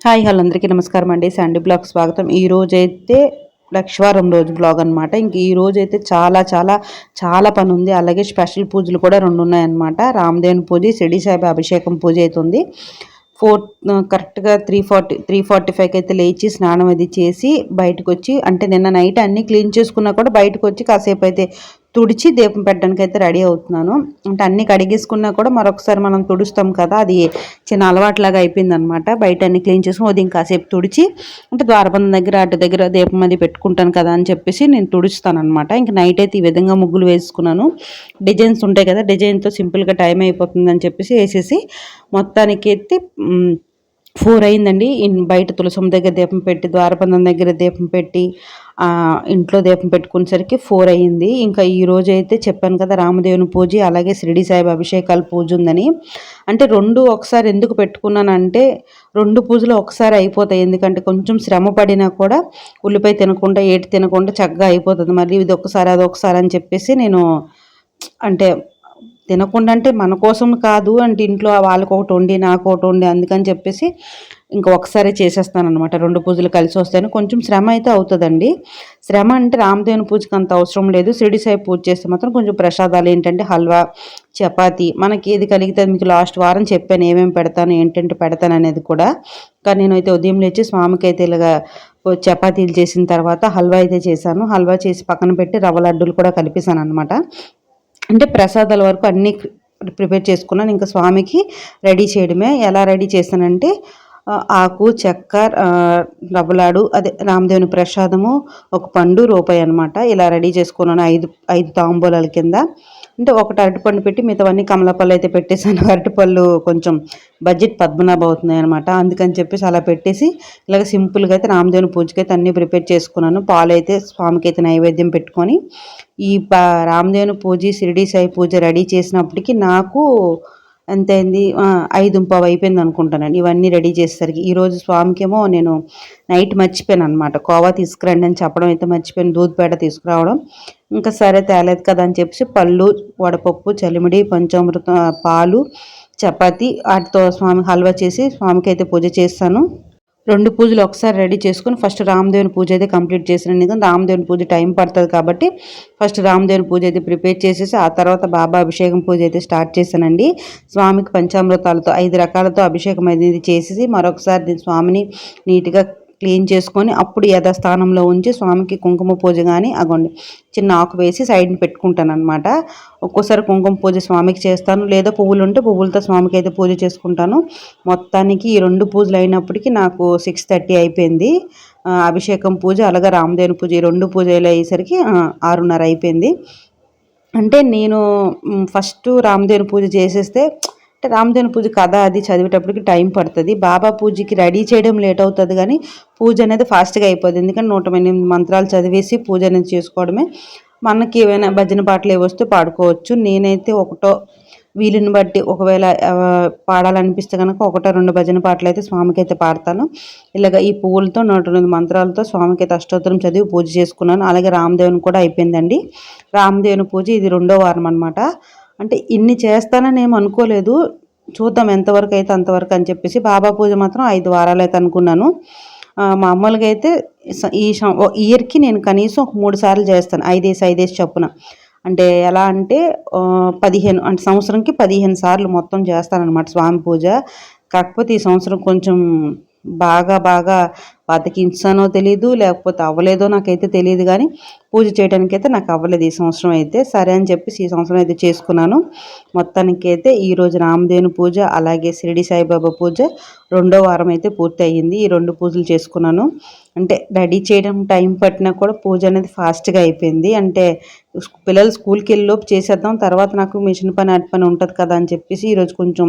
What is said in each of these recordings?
Hi hello అందరికీ నమస్కారం అండి. శాండీ బ్లాగ్ స్వాగతం. ఈ రోజు అయితే లక్షవారం రోజు బ్లాగ్ అనమాట ఇంక ఈ రోజు అయితే చాలా చాలా చాలా పని ఉంది. అలాగే స్పెషల్ పూజలు కూడా రెండు ఉన్నాయన్నమాట రామదేవుని పూజ షిడి సాయిబా అభిషేకం పూజ అవుతుంది ఫోర్ కరెక్ట్గా త్రీ ఫార్టీ త్రీ ఫార్టీ ఫైవ్కి అయితే లేచి స్నానం అది చేసి బయటకు వచ్చి అంటే నిన్న నైట్ అన్నీ క్లీన్ చేసుకున్నా కూడా బయటకు వచ్చి కాసేపు అయితే తుడిచి దీపం పెట్టడానికి అయితే రెడీ అవుతున్నాను. అంటే అన్ని కడిగేసుకున్నా కూడా మరొకసారి మనం తుడుస్తాం కదా అది చిన్న అలవాట్లాగా అయిపోయింది అనమాట బయట అన్ని క్లీన్ చేసుకుని ఉదయం కాసేపు తుడిచి అంటే ద్వారబంధం దగ్గర అటు దగ్గర దీపం అది పెట్టుకుంటాను కదా అని చెప్పేసి నేను తుడుస్తాను అనమాట ఇంకా నైట్ అయితే ఈ విధంగా ముగ్గులు వేసుకున్నాను. డిజైన్స్ ఉంటాయి కదా డిజైన్తో సింపుల్గా టైం అయిపోతుంది అని చెప్పేసి వేసేసి మొత్తానికి ఎత్తి ఫోర్ అయిందండి. బయట తులసం దగ్గర దీపం పెట్టి ద్వారబంధం దగ్గర దీపం పెట్టి ఇంట్లో దీపం పెట్టుకునేసరికి ఫోర్ అయ్యింది. ఇంకా ఈ రోజు అయితే చెప్పాను కదా రామదేవుని పూజ అలాగే షిరిడి సాయిబు అభిషేకాల పూజ ఉందని. అంటే రెండు ఒకసారి ఎందుకు పెట్టుకున్నానంటే రెండు పూజలు ఒకసారి అయిపోతాయి. ఎందుకంటే కొంచెం శ్రమ పడినా కూడా ఉల్లిపాయ తినకుండా ఏటి తినకుండా చక్కగా అయిపోతుంది. మళ్ళీ ఇది ఒకసారి అది ఒకసారి అని చెప్పేసి నేను అంటే తినకుండా అంటే మన కోసం కాదు అంటే ఇంట్లో వాళ్ళకి ఒకటి వండి నాకు ఒకటి వండి అందుకని చెప్పేసి ఇంకా ఒకసారి చేసేస్తాను అనమాట రెండు పూజలు కలిసి వస్తాయని కొంచెం శ్రమ అయితే అవుతుందండి. శ్రమ అంటే రామదేవుని పూజకి అంత అవసరం లేదు. షిరిడి సాయి పూజ చేస్తే మాత్రం కొంచెం ప్రసాదాలు ఏంటంటే హల్వా చపాతి మనకి ఏది కలిగితే మీకు లాస్ట్ వారం చెప్పాను ఏమేమి పెడతాను ఏంటంటే పెడతాను అనేది కూడా. కానీ నేనైతే ఉదయం లేచి స్వామికి అయితే ఇలాగా చపాతీలు చేసిన తర్వాత హల్వా అయితే చేశాను. హల్వా చేసి పక్కన పెట్టి రవ్వ లడ్డూలు కూడా కలిపేశాను అనమాట అంటే ప్రసాదాల వరకు అన్నీ ప్రిపేర్ చేసుకున్నాను. ఇంకా స్వామికి రెడీ చేయడమే. ఎలా రెడీ చేశానంటే ఆకు చెక్క రవ్వలాడు అదే రామదేవుని ప్రసాదము ఒక పండు రూపాయి అనమాట ఇలా రెడీ చేసుకున్నాను ఐదు ఐదు తాంబూలాల కింద. అంటే ఒకటి అరటిపండు పెట్టి మిగతావన్నీ కమలపళ్ళు అయితే పెట్టేసాను అరటిపళ్ళు కొంచెం బడ్జెట్ పద్మనాభ అవుతున్నాయి అనమాట అందుకని చెప్పేసి అలా పెట్టేసి ఇలాగ సింపుల్గా అయితే రామదేవుని పూజకి అయితే అన్నీ ప్రిపేర్ చేసుకున్నాను. పాలు అయితే స్వామికి అయితే నైవేద్యం పెట్టుకొని ఈ రామదేవుని పూజ షిరిడి సాయి పూజ రెడీ చేసినప్పటికీ నాకు ఎంత అయింది ఐదు పావు అయిపోయింది అనుకుంటానండి ఇవన్నీ రెడీ చేసేసరికి. ఈరోజు స్వామికేమో నేను నైట్ మర్చిపోయాను అనమాట కోవా తీసుకురండి అని చెప్పడం అయితే మర్చిపోయాను. దూద్పేట తీసుకురావడం. ఇంకా సరే తేలేదు కదా అని చెప్పేసి పళ్ళు వడపప్పు చలిమిడి పంచామృతం పాలు చపాతి వాటితో స్వామి హల్వా చేసి స్వామికి అయితే పూజ చేస్తాను. రెండు పూజలు ఒకసారి రెడీ చేసుకుని ఫస్ట్ రామదేవుని పూజ అయితే కంప్లీట్ చేసిన ఎందుకంటే రామదేవుని పూజ టైం పడుతుంది కాబట్టి ఫస్ట్ రామదేవుని పూజ అయితే ప్రిపేర్ చేసేసి ఆ తర్వాత బాబా అభిషేకం పూజ అయితే స్టార్ట్ చేశానండి. స్వామికి పంచామృతాలతో ఐదు రకాలతో అభిషేకం అనేది చేసేసి మరొకసారి స్వామిని నీట్గా క్లీన్ చేసుకొని అప్పుడు యథాస్థానంలో ఉంచి స్వామికి కుంకుమ పూజ కానీ అగోండి. చిన్న ఆకు వేసి సైడ్ని పెట్టుకుంటాను అనమాట ఒక్కోసారి కుంకుమ పూజ స్వామికి చేస్తాను. లేదా పువ్వులు ఉంటే పువ్వులతో స్వామికి అయితే పూజ చేసుకుంటాను. మొత్తానికి ఈ రెండు పూజలు అయినప్పటికీ నాకు సిక్స్ థర్టీ అయిపోయింది. అభిషేకం పూజ అలాగే రామదేవుని పూజ ఈ రెండు పూజలు అయ్యేసరికి ఆరున్నర అయిపోయింది. అంటే నేను ఫస్ట్ రామదేవుని పూజ చేసేస్తే అంటే పూజ కథ అది చదివేటప్పటికి టైం పడుతుంది. బాబా పూజకి రెడీ చేయడం లేట్ అవుతుంది కానీ పూజ అనేది ఫాస్ట్గా అయిపోతుంది ఎందుకంటే నూట ఎనిమిది మంత్రాలు చదివేసి పూజ అనేది చేసుకోవడమే. మనకి ఏమైనా భజన పాటలు వస్తే పాడుకోవచ్చు. నేనైతే ఒకటో వీలుని బట్టి ఒకవేళ పాడాలనిపిస్తే కనుక ఒకటో రెండు భజన పాటలు అయితే స్వామికి అయితే పాడతాను. ఇలాగ ఈ పువ్వులతో నూట ఎనిమిది మంత్రాలతో స్వామికి అయితే అష్టోత్తరం చదివి పూజ చేసుకున్నాను. అలాగే రామదేవుని కూడా అయిపోయిందండి. రామదేవుని పూజ ఇది రెండో వారం అనమాట అంటే ఇన్ని చేస్తానని ఏం అనుకోలేదు. చూద్దాం ఎంతవరకు అయితే అంతవరకు అని చెప్పేసి బాబా పూజ మాత్రం ఐదు వారాలు అయితే అనుకున్నాను. మామూలుగా అయితే ఈ ఇయర్కి నేను కనీసం ఒక మూడు సార్లు చేస్తాను. ఐదేసి ఐదేసి చొప్పున. అంటే ఎలా అంటే పదిహేను అంటే సంవత్సరంకి పదిహేను సార్లు మొత్తం చేస్తానన్నమాట స్వామి పూజ. కాకపోతే ఈ సంవత్సరం కొంచెం బాగా బాగా బతికించానో తెలీదు లేకపోతే అవ్వలేదో నాకైతే తెలియదు కానీ పూజ చేయడానికి అయితే నాకు అవ్వలేదు ఈ సంవత్సరం అయితే. సరే అని చెప్పేసి ఈ సంవత్సరం అయితే చేసుకున్నాను. మొత్తానికి అయితే ఈరోజు రామదేవుని పూజ అలాగే షిరిడి సాయిబాబా పూజ రెండో వారం అయితే పూర్తి అయ్యింది ఈ రెండు పూజలు చేసుకున్నాను. అంటే రెడీ చేయడం టైం పట్టినా కూడా పూజ అనేది ఫాస్ట్గా అయిపోయింది. అంటే పిల్లలు స్కూల్కి వెళ్ళిలోపు చేసేద్దాం తర్వాత నాకు మిషన్ పని అటు పని ఉంటుంది కదా అని చెప్పేసి ఈరోజు కొంచెం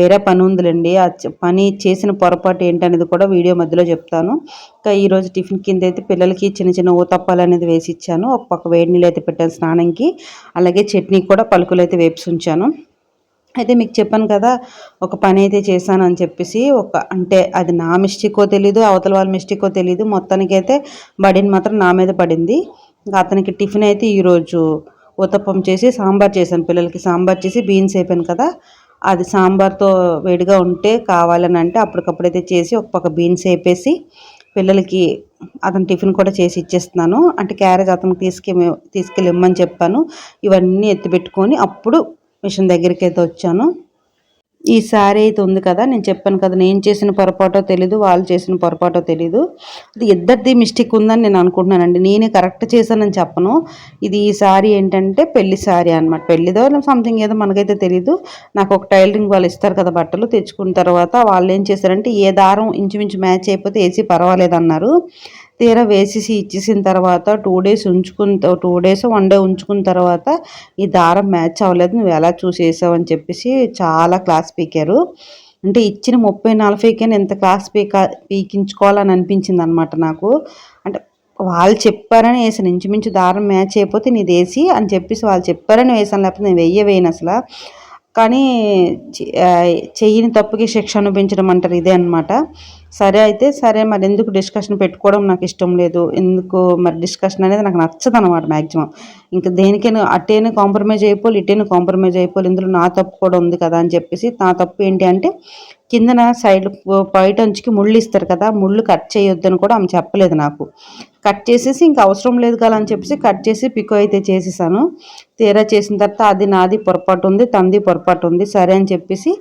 వేరే పని ఉందిలేండి. ఆ పని చేసిన పొరపాటు ఏంటనేది కూడా వీడియో మధ్యలో చెప్తాను. ఇంకా ఈరోజు టిఫిన్ కింద అయితే పిల్లలకి చిన్న చిన్న ఊతప్పాలు అనేది వేసి ఇచ్చాను. ఒక పక్క వేడి నీళ్ళు అయితే పెట్టాను స్నానంకి. అలాగే చట్నీ కూడా పలుకులు అయితే వేపి ఉంచాను అయితే మీకు చెప్పాను కదా ఒక పని అయితే చేశాను అని చెప్పేసి ఒక అంటే అది నా మిస్టేకో తెలీదు అవతల వాళ్ళ మిస్టేకో తెలీదు. మొత్తానికైతే బడిని మాత్రం నా మీద పడింది. ఇంకా అతనికి టిఫిన్ అయితే ఈరోజు ఉతప్పం చేసి సాంబార్ చేశాను. పిల్లలకి సాంబార్ చేసి బీన్స్ అయిపోయాను కదా అది సాంబార్తో వేడిగా ఉంటే కావాలని అంటే అప్పటికప్పుడైతే చేసి ఒక పక్క బీన్స్ వేపేసి పిల్లలకి అతను టిఫిన్ కూడా చేసి ఇచ్చేస్తున్నాను. అంటే క్యారేజ్ అతనికి తీసుకె తీసుకెళ్ళి ఇమ్మని చెప్పాను. ఇవన్నీ ఎత్తిపెట్టుకొని అప్పుడు మిషన్ దగ్గరికి అయితే వచ్చాను. ఈ శారీ అయితే ఉంది కదా నేను చెప్పాను కదా నేను చేసిన పొరపాటో తెలీదు వాళ్ళు చేసిన పొరపాటో తెలీదు. అది ఇద్దరిది మిస్టేక్ ఉందని నేను అనుకుంటున్నానండి. నేనే కరెక్ట్ చేశానని చెప్పను. ఇది ఈ శారీ ఏంటంటే పెళ్ళి శారీ అనమాట పెళ్ళిదో సంథింగ్ ఏదో మనకైతే తెలీదు. నాకు ఒక టైలరింగ్ వాళ్ళు ఇస్తారు కదా బట్టలు తెచ్చుకున్న తర్వాత వాళ్ళు ఏం చేశారంటే ఏ దారం ఇంచుమించు మ్యాచ్ అయిపోతే వేసి పర్వాలేదు అన్నారు తీరా వేసేసి ఇచ్చేసిన తర్వాత టూ డేస్ ఉంచుకున్న టూ డేస్ వన్ డే ఉంచుకున్న తర్వాత ఈ దారం మ్యాచ్ అవ్వలేదు. నువ్వు ఎలా చూసేసావు అని చెప్పేసి చాలా క్లాస్ పీకారు. అంటే ఇచ్చిన ముప్పై నలభైకైనా ఎంత క్లాస్ పీక పీకించుకోవాలని అనిపించింది అనమాట నాకు. అంటే వాళ్ళు చెప్పారని వేసాను. ఇంచుమించు దారం మ్యాచ్ అయిపోతే నీది వేసి అని చెప్పేసి వాళ్ళు చెప్పారని వేసాను. లేకపోతే నేను వెయ్యవేయను అసలు. కానీ చెయ్యని తప్పుకి శిక్ష అనిపించడం అంటారు ఇదే అనమాట సరే అయితే సరే మరి ఎందుకు డిస్కషన్ పెట్టుకోవడం నాకు ఇష్టం లేదు? ఎందుకు మరి డిస్కషన్ అనేది నాకు నచ్చదు అనమాట మ్యాక్సిమం ఇంకా దేనికైనా అట్టేనే కాంప్రమైజ్ అయిపోవాలి ఇటేనే కాంప్రమైజ్ అయిపోవాలి ఇందులో నా తప్పు కూడా ఉంది కదా అని చెప్పేసి నా తప్పు ఏంటి అంటే కిందన సైడ్ బయట అంచుకి ముళ్ళు ఇస్తారు కదా ముళ్ళు కట్ చేయొద్దని కూడా ఆమె చెప్పలేదు నాకు. కట్ చేసేసి ఇంకా అవసరం లేదు కదా అని చెప్పేసి కట్ చేసి పికో అయితే చేసేసాను. తీరా చేసిన తర్వాత అది నాది పొరపాటు ఉంది తంది పొరపాటు ఉంది సరే అని చెప్పేసి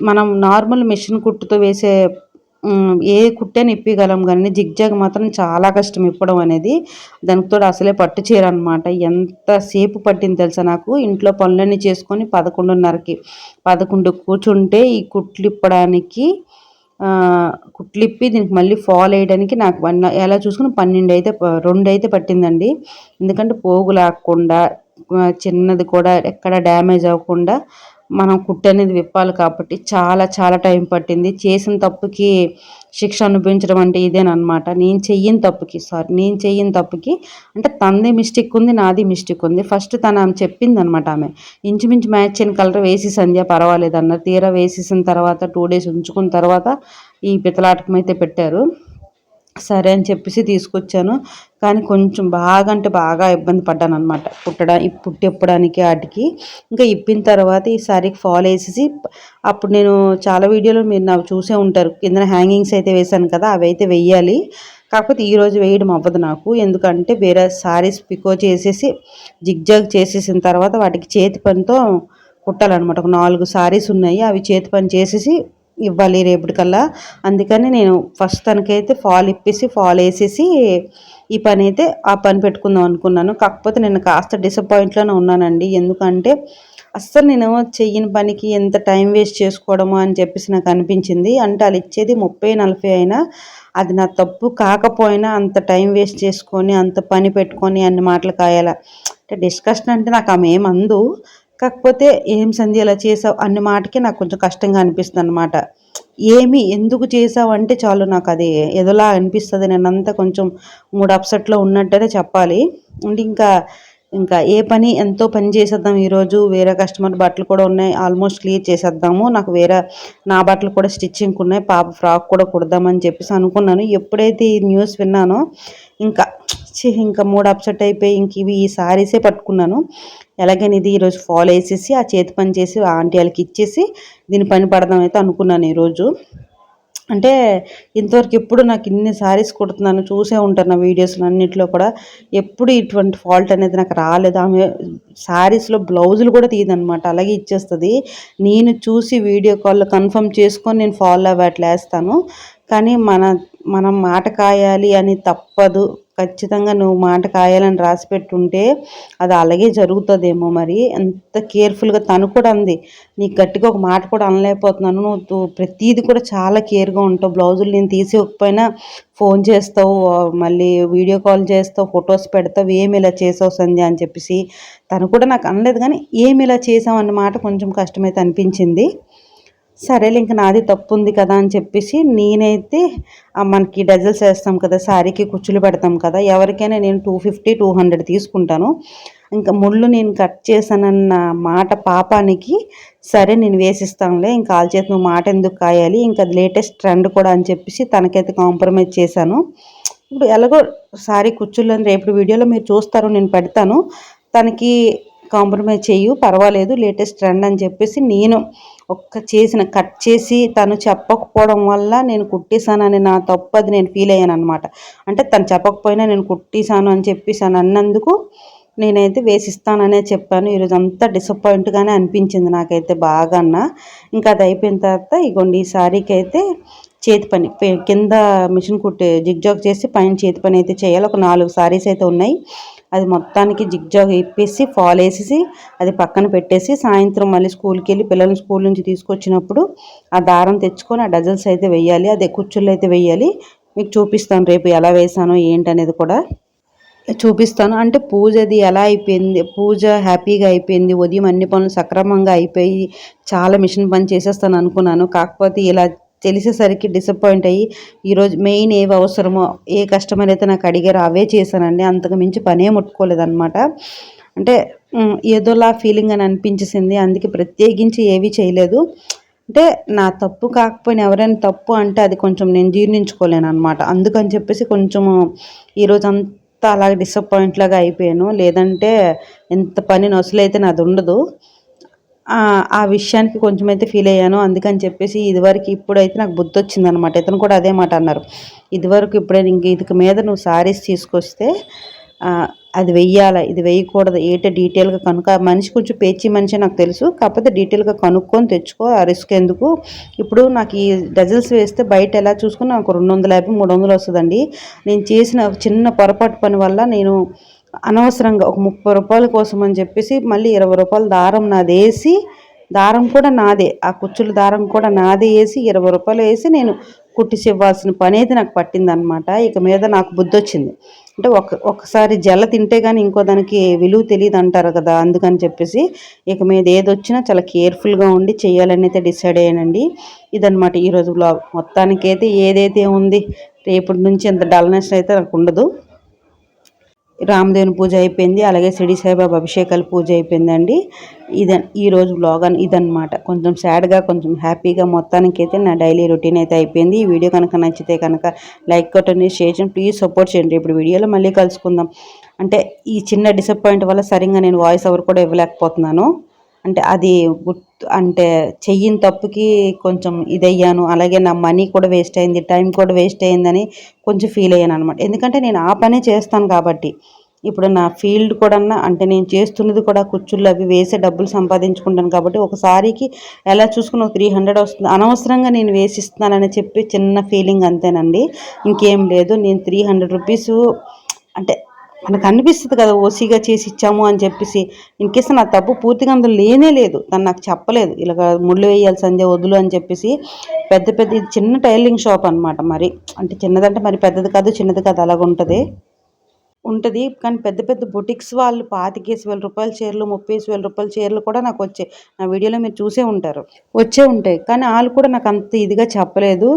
మనం నార్మల్ మిషన్ కుట్టుతో వేసే ఏ కుట్టని ఇప్పగలం కానీ జిగ్జాగ్ మాత్రం చాలా కష్టం ఇప్పడం అనేది. దానితో అసలే పట్టు చీర అనమాట ఎంతసేపు పట్టింది తెలుసా నాకు? ఇంట్లో పనులన్నీ చేసుకొని పదకొండున్నరకి పదకొండు కూర్చుంటే ఈ కుట్లు ఇప్పడానికి కుట్లిప్పి దీనికి మళ్ళీ ఫాల్ వేయడానికి నాకు వన్ ఎలా చూసుకుని పన్నెండు అయితే రెండు అయితే పట్టిందండి. ఎందుకంటే పోగు లేకుండా చిన్నది కూడా ఎక్కడ డ్యామేజ్ అవ్వకుండా మనం కుట్టు అనేది విప్పాలి కాబట్టి చాలా చాలా టైం పట్టింది. చేసిన తప్పుకి శిక్ష అనుభవించడం అంటే ఇదేనమాట నేను చెయ్యని తప్పుకి సారీ నేను చెయ్యని తప్పుకి అంటే తనది మిస్టేక్ ఉంది నాది మిస్టేక్ ఉంది. ఫస్ట్ తను ఆమె చెప్పింది అనమాట ఆమె. ఇంచుమించు మ్యాచ్ అయిన కలర్ వేసి సంధ్య పర్వాలేదు అన్నారు తీరా వేసేసిన తర్వాత టూ డేస్ ఉంచుకున్న తర్వాత ఈ పితలాటకం అయితే పెట్టారు. సరే అని చెప్పేసి తీసుకొచ్చాను. కానీ కొంచెం బాగా అంటే బాగా ఇబ్బంది పడ్డాను అనమాట పుట్టడా పుట్టిప్పడానికి వాటికి ఇంకా ఇప్పిన తర్వాత ఈ శారీకి ఫాల్ వేసేసి అప్పుడు నేను చాలా వీడియోలు మీరు నాకు చూసే ఉంటారు. కింద హ్యాంగింగ్స్ అయితే వేశాను కదా అవి అయితే వెయ్యాలి కాకపోతే ఈరోజు వేయడం అవ్వదు నాకు. ఎందుకంటే వేరే శారీస్ పికో చేసేసి జిగ్జాగ్ చేసేసిన తర్వాత వాటికి చేతి పనితో కుట్టాలన్నమాట. ఒక నాలుగు శారీస్ ఉన్నాయి. అవి చేతి పని చేసేసి ఇవ్వాలి రేపటికల్లా. అందుకని నేను ఫస్ట్ తనకైతే ఫాల్ ఇప్పేసి ఫాల్ వేసేసి ఈ పని అయితే ఆ పని పెట్టుకుందాం అనుకున్నాను. కాకపోతే నేను కాస్త డిసప్పాయింట్లోనే ఉన్నానండి. ఎందుకంటే అస్సలు నేను చెయ్యని పనికి ఎంత టైం వేస్ట్ చేసుకోవడము అని చెప్పేసి నాకు అనిపించింది. అంటే వాళ్ళు ఇచ్చేది ముప్పై నలభై అయినా అది నా తప్పు కాకపోయినా అంత టైం వేస్ట్ చేసుకొని అంత పని పెట్టుకొని అన్ని మాటలు కాయాల. అంటే డిస్కషన్ అంటే నాకు ఆమె ఏమందు కాకపోతే ఏం సంధ్య అలా చేసావు అన్న మాటకి నాకు కొంచెం కష్టంగా అనిపిస్తుంది అనమాట ఏమి ఎందుకు చేసావు అంటే చాలు నాకు అది ఎదలా అనిపిస్తుంది. నేనంతా కొంచెం మూడు అప్సెట్లో ఉన్నట్టనే చెప్పాలి. అంటే ఇంకా ఇంకా ఏ పని ఎంతో పని చేసేద్దాం ఈరోజు. వేరే కస్టమర్ బట్టలు కూడా ఉన్నాయి. ఆల్మోస్ట్ క్లియర్ చేసేద్దాము. నాకు వేరే నా బట్టలు కూడా స్టిచ్చింగ్ ఉన్నాయి. పాప ఫ్రాక్ కూడా కుడదామని చెప్పేసి అనుకున్నాను. ఎప్పుడైతే ఈ న్యూస్ విన్నానో ఇంకా ఇంకా మూడు అప్సెట్ అయిపోయి ఇంక ఇవి ఈ సారీసే పట్టుకున్నాను. ఎలాగైనా ఇది ఈరోజు ఫాలో వేసేసి ఆ చేతి పని చేసి ఆ ఆంటీ వాళ్ళకి ఇచ్చేసి దీని పని పడదాం అయితే అనుకున్నాను ఈరోజు అంటే ఇంతవరకు ఎప్పుడు నాకు ఇన్ని శారీస్ కుడుతున్నాను చూసే ఉంటాను నా వీడియోస్ అన్నింటిలో కూడా. ఎప్పుడు ఇటువంటి ఫాల్ట్ అనేది నాకు రాలేదు. ఆమె శారీస్లో బ్లౌజులు కూడా తీయదనమాట అలాగే ఇచ్చేస్తుంది. నేను చూసి వీడియో కాల్లో కన్ఫర్మ్ చేసుకొని నేను ఫాలో అవ్వట్లేస్తాను వేస్తాను. కానీ మన మనం మాట కాయాలి అని తప్పదు. ఖచ్చితంగా నువ్వు మాట కాయాలని రాసి పెట్టుంటే అది అలాగే జరుగుతుందేమో మరి. ఎంత కేర్ఫుల్గా తను కూడా అంది నీకు గట్టిగా ఒక మాట కూడా అనలేకపోతున్నాను. నువ్వు ప్రతీది కూడా చాలా కేర్గా ఉంటావు. బ్లౌజులు నేను తీసేయకపోయినా ఫోన్ చేస్తావు మళ్ళీ వీడియో కాల్ చేస్తావు ఫొటోస్ పెడతావు ఏమి ఇలా చేసావు సంధ్య అని చెప్పేసి తను కూడా నాకు అనలేదు కానీ ఏమి ఇలా చేసావు అన్నమాట కొంచెం కష్టమైతే అనిపించింది. సరేలే ఇంక నాది తప్పు ఉంది కదా అని చెప్పేసి నేనైతే మనకి డజల్స్ వేస్తాం కదా శారీకి కుచ్చులు పెడతాం కదా ఎవరికైనా నేను టూ ఫిఫ్టీ టూ హండ్రెడ్ తీసుకుంటాను. ఇంకా ముళ్ళు నేను కట్ చేశానన్న మాట పాపానికి సరే నేను వేసిస్తానులే ఇంకా కాల్ చేతి నువ్వు మాట ఎందుకు కాయాలి ఇంకా లేటెస్ట్ ట్రెండ్ కూడా అని చెప్పేసి తనకైతే కాంప్రమైజ్ చేశాను. ఇప్పుడు ఎలాగో సారీ అని రేపు వీడియోలో మీరు చూస్తారు నేను పెడతాను. తనకి కాంప్రమైజ్ చేయు పర్వాలేదు లేటెస్ట్ ట్రెండ్ అని చెప్పేసి నేను ఒక్క చేసిన కట్ చేసి తను చెప్పకపోవడం వల్ల నేను కుట్టేశానని నా తప్పు అది నేను ఫీల్ అయ్యాను అనమాట అంటే తను చెప్పకపోయినా నేను కుట్టేశాను అని చెప్పేసాను అన్నందుకు నేనైతే వేసిస్తాననే చెప్పాను. ఈరోజు అంతా డిసప్పాయింట్గానే అనిపించింది నాకైతే బాగా అన్న. ఇంకా అది అయిపోయిన తర్వాత ఇగోండి ఈ శారీకి అయితే చేతి పని కింద మిషన్ కుట్టి జిగ్జాగ్ చేసి పైన చేతి పని అయితే చేయాలి. ఒక నాలుగు శారీస్ అయితే ఉన్నాయి. అది మొత్తానికి జిగ్జాగ్ ఇప్పేసి ఫాల్ వేసేసి అది పక్కన పెట్టేసి సాయంత్రం మళ్ళీ స్కూల్కి వెళ్ళి పిల్లల్ని స్కూల్ నుంచి తీసుకొచ్చినప్పుడు ఆ దారం తెచ్చుకొని ఆ డజల్స్ అయితే వెయ్యాలి అదే కుచ్చుళ్ళు అయితే వెయ్యాలి మీకు చూపిస్తాను రేపు ఎలా వేసానో ఏంటనేది కూడా. చూపిస్తాను. అంటే పూజ అది ఎలా అయిపోయింది? పూజ హ్యాపీగా అయిపోయింది? ఉదయం అన్ని పనులు సక్రమంగా అయిపోయి చాలా మిషన్ పని చేసేస్తాను అనుకున్నాను. కాకపోతే ఇలా తెలిసేసరికి డిసప్పాయింట్ అయ్యి ఈరోజు మెయిన్ ఏవి అవసరమో ఏ కస్టమర్ అయితే నాకు అడిగారో అవే చేశానండి. అంతకు మించి పనే ముట్టుకోలేదన్నమాట. అంటే ఏదోలా ఫీలింగ్ అని అనిపించేసింది. అందుకే ప్రత్యేకించి ఏవి చేయలేదు. అంటే నా తప్పు కాకపోయినా ఎవరైనా తప్పు అంటే అది కొంచెం నేను జీర్ణించుకోలేను అనమాట అందుకని చెప్పేసి కొంచెము ఈరోజు అంతా అలాగే డిసప్పాయింట్ లాగా అయిపోయాను. లేదంటే ఎంత పని నొసలైతే నాది ఉండదు. ఆ విషయానికి కొంచెం అయితే ఫీల్ అయ్యాను. అందుకని చెప్పేసి ఇదివరకు ఇప్పుడైతే నాకు బుద్ధి వచ్చింది అనమాట ఇతను కూడా అదే మాట అన్నారు. ఇదివరకు ఇప్పుడే ఇంక ఇదికి మీద నువ్వు శారీస్ తీసుకొస్తే అది వెయ్యాలి? ఇది వేయకూడదు ఏటో డీటెయిల్గా కనుక మనిషి కొంచెం పేచి మనిషి నాకు తెలుసు. కాకపోతే డీటెయిల్గా కనుక్కొని తెచ్చుకో. ఆ రిస్క్ ఎందుకు? ఇప్పుడు నాకు ఈ డజల్స్ వేస్తే బయట ఎలా చూసుకుని నాకు రెండు వందల యాభై మూడు వందలు వస్తుందండి. నేను చేసిన చిన్న పొరపాటు పని వల్ల నేను అనవసరంగా ఒక ముప్పై రూపాయల కోసం అని చెప్పేసి మళ్ళీ ఇరవై రూపాయల దారం నాది వేసి దారం కూడా నాదే. ఆ కుచ్చుల దారం కూడా నాదే వేసి ఇరవై రూపాయలు వేసి నేను కుట్టిసి ఇవ్వాల్సిన పని అయితే నాకు పట్టిందనమాట ఇక మీద నాకు బుద్ధి వచ్చింది అంటే ఒక ఒకసారి జల తింటే కానీ ఇంకో దానికి విలువ తెలియదు అంటారు కదా అందుకని చెప్పేసి ఇక మీద ఏది వచ్చినా చాలా కేర్ఫుల్గా ఉండి చేయాలని అయితే డిసైడ్ అయ్యానండి. ఇదనమాట ఈరోజు బ్లాగ్. మొత్తానికైతే ఏదైతే ఉంది రేపటి నుంచి ఎంత డల్నెస్ అయితే నాకు ఉండదు. రామదేవుని పూజ అయిపోయింది అలాగే షిడి సాయిబాబా అభిషేకాల పూజ అయిపోయిందండి. ఇదన్ ఈరోజు బ్లాగ్ అని ఇదనమాట కొంచెం సాడ్గా కొంచెం హ్యాపీగా మొత్తానికి అయితే నా డైలీ రొటీన్ అయితే అయిపోయింది. ఈ వీడియో కనుక నచ్చితే కనుక లైక్ కొట్టండి షేర్ చేయండి ప్లీజ్ సపోర్ట్ చేయండి. ఇప్పుడు వీడియోలో మళ్ళీ కలుసుకుందాం. అంటే ఈ చిన్న డిసప్పాయింట్ వల్ల సరిగ్గా నేను వాయిస్ ఓవర్ కూడా ఇవ్వలేకపోతున్నాను. అంటే అది గుర్తు అంటే చెయ్యిన తప్పుకి కొంచెం ఇదయ్యాను. అలాగే నా మనీ కూడా వేస్ట్ అయింది టైం కూడా వేస్ట్ అయిందని కొంచెం ఫీల్ అయ్యాను అనమాట ఎందుకంటే నేను ఆ పనే చేస్తాను కాబట్టి. ఇప్పుడు నా ఫీల్డ్ కూడా అంటే నేను చేస్తున్నది కూడా కుచ్చుళ్ళు అవి వేసే డబ్బులు సంపాదించుకుంటాను కాబట్టి ఒకసారికి ఎలా చూసుకుని ఒక త్రీ హండ్రెడ్ వస్తుంది. అనవసరంగా నేను వేసిస్తున్నానని చెప్పి చిన్న ఫీలింగ్ అంతేనండి. ఇంకేం లేదు నేను త్రీ హండ్రెడ్ రూపీస్ అంటే మనకు అనిపిస్తుంది కదా ఓసీగా చేసి ఇచ్చాము అని చెప్పేసి. ఇన్కేస్ నా తప్పు పూర్తిగా అందులో లేనే లేదు. తను నాకు చెప్పలేదు. ఇలా ముళ్ళు వేయాలి సంధ్య వదులు అని చెప్పేసి పెద్ద పెద్ద ఇది చిన్న టైలింగ్ షాప్ అనమాట మరి. అంటే చిన్నదంటే మరి పెద్దది కాదు చిన్నది కాదు అలాగ ఉంటుంది. ఉంటుంది. కానీ పెద్ద పెద్ద బొటిక్స్ వాళ్ళు పాతికేసి వేల రూపాయల చీరలు ముప్పై వేల రూపాయల చీరలు కూడా నాకు వచ్చాయి. నా వీడియోలో మీరు చూసే ఉంటారు. వచ్చే ఉంటాయి. కానీ వాళ్ళు కూడా నాకు అంత ఇదిగా చెప్పలేదు.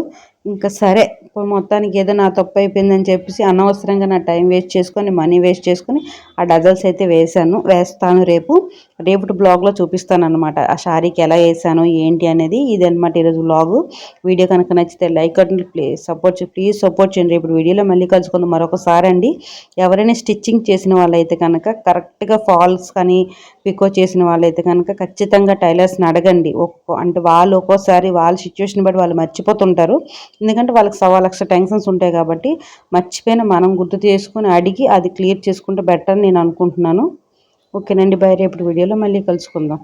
ఇంకా సరే మొత్తానికి ఏదో నా తప్పు అయిపోయిందని చెప్పేసి అనవసరంగా నా టైం వేస్ట్ చేసుకొని మనీ వేస్ట్ చేసుకొని ఆ డజల్స్ అయితే వేసాను వేస్తాను రేపు. రేపు బ్లాగ్లో చూపిస్తాను అనమాట ఆ శారీకి ఎలా వేసాను ఏంటి అనేది ఇది అనమాట ఈరోజు బ్లాగు వీడియో కనుక నచ్చితే like and please support please support చేయండి. రేపు వీడియోలో మళ్ళీ కలుసుకుందాం మరొకసారి అండి. ఎవరైనా స్టిచ్చింగ్ చేసిన వాళ్ళైతే కనుక కరెక్ట్గా ఫాల్స్ కానీ పికో చేసిన వాళ్ళైతే కనుక ఖచ్చితంగా టైలర్స్ని అడగండి. ఒక్కో అంటే వాళ్ళు ఒక్కోసారి వాళ్ళ సిచ్యువేషన్ బట్టి వాళ్ళు మర్చిపోతుంటారు. ఎందుకంటే వాళ్ళకి సవా లక్ష టెన్షన్స్ ఉంటాయి కాబట్టి మర్చిపోయిన మనం గుర్తు చేసుకుని అడిగి అది క్లియర్ చేసుకుంటే బెటర్ నేను అనుకుంటున్నాను. ఓకేనండి బాయ్ రేపు వీడియోలో మళ్ళీ కలుసుకుందాం.